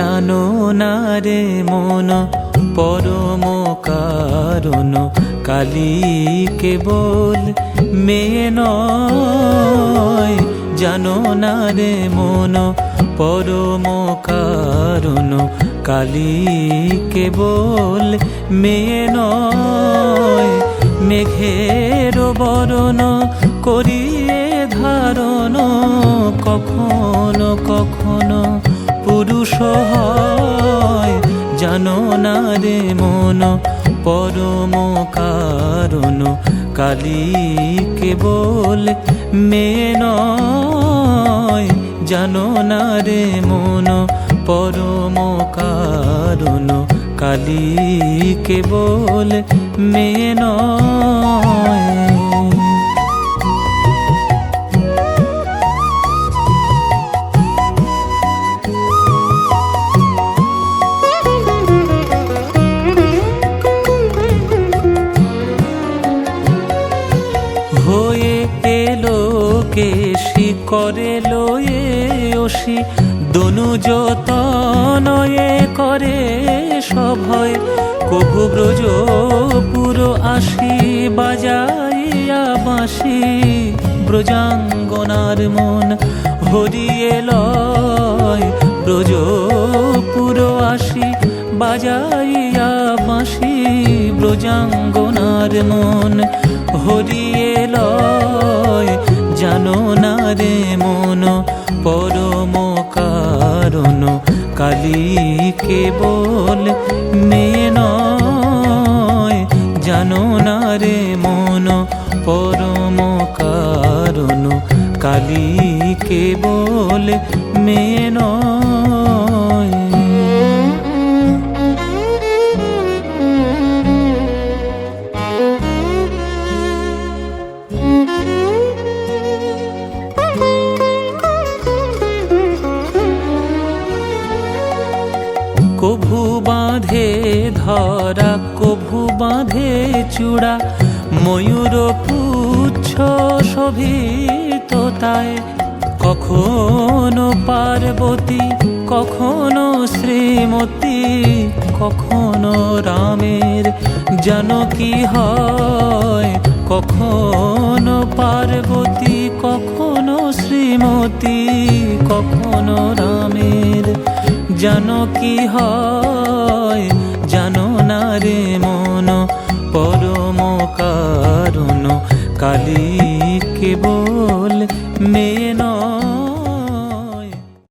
জানো না রে মন, পরম কারণ কালীকে বল মেয়ে নয়। জানো না রে মন, পরম কারণ কালীকে বল মেয়ে নয়। মেঘের বরণ করিয়ে ধারণ, কখনো কখনো পুরুষ হয়, জানো না রে মন, পরম কারণ কালী কেবল মেয়ে নয়, জানো না রে মন, পরম কারণ কালী কেবল মেয়ে নয়। কেশি করে লয়ে দনু যতনয়ে করে সভয় কভু ব্রজ পুরো আসি বাজাইয়া বাঁশি। ব্রজাঙ্গনার মন হরিয়ে লয় ব্রজ পুরো আসি বাজাইয়া বাঁশি। ব্রজাঙ্গনার মন হরিয়ে লয় জানো না রে মন, পরম কারণ কালী কেবল মেয়ে জানো না রে মন, পরম কারণ কালী কেবল মেয়ে কভু বাঁধে ধরা, কভু বাঁধে চূড়া। ময়ূর পুচ্ছ শোভিত তাই কখনো পার্বতী, কখনো শ্রীমতী, কখনো রামের জানকী হয়। কখনো পার্বতী, কখনো শ্রীমতী, কখনো রামের জানো কি হয় জানো না রে মন পরম কারণ কালী কেবল মেয়ে